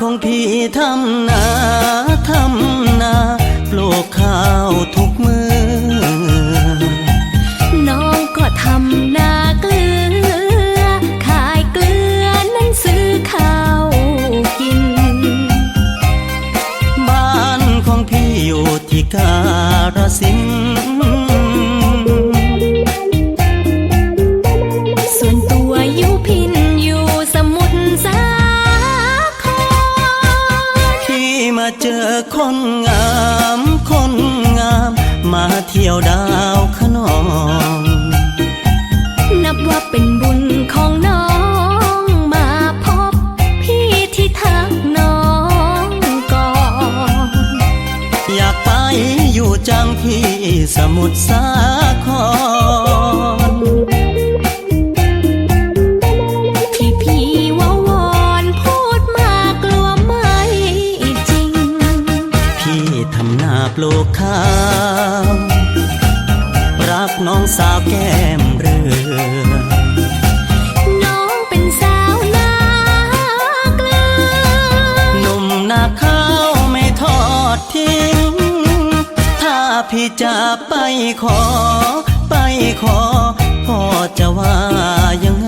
ของพี่ทำนาทำนาปลูกข้าวทุกมือ น้องก็ทำนาเกลือ ขายเกลือนั้นซื้อข้าวกิน บ้านของพี่อยู่ที่การสินธุ์ อคนงามคนงาม มาเที่ยวดาวขนอง นับว่าเป็นบุญของน้องมาพบพี่ที่ทักน้องก่อน อยากไปอยู่จังที่สมุทรสาคร ปลูกข้าว รักน้องสาวแก้มเรือ น้องเป็นสาวนาเกลือหนุ่มนาข้าวไม่ทอดทิ้ง ถ้าพี่จะไปขอ ไปขอพ่อจะว่ายังไง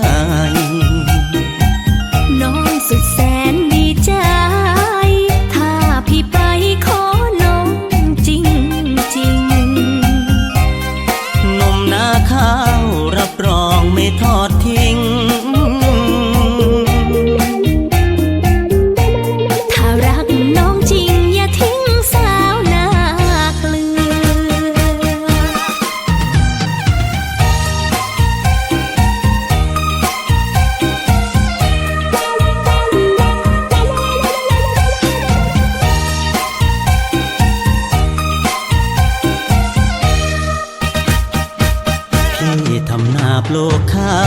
ทำนาปลูกข้า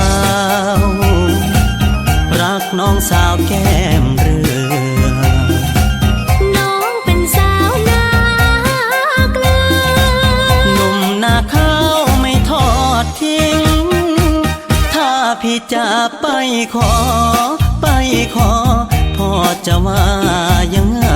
ว รักน้องสาวแก้มเรือ น้องเป็นสาวนาเกลือหนุ่มนาข้าวไม่ทอดทิ้ง ถ้าพี่จะไปขอ ไปขอพ่อจะว่ายังไง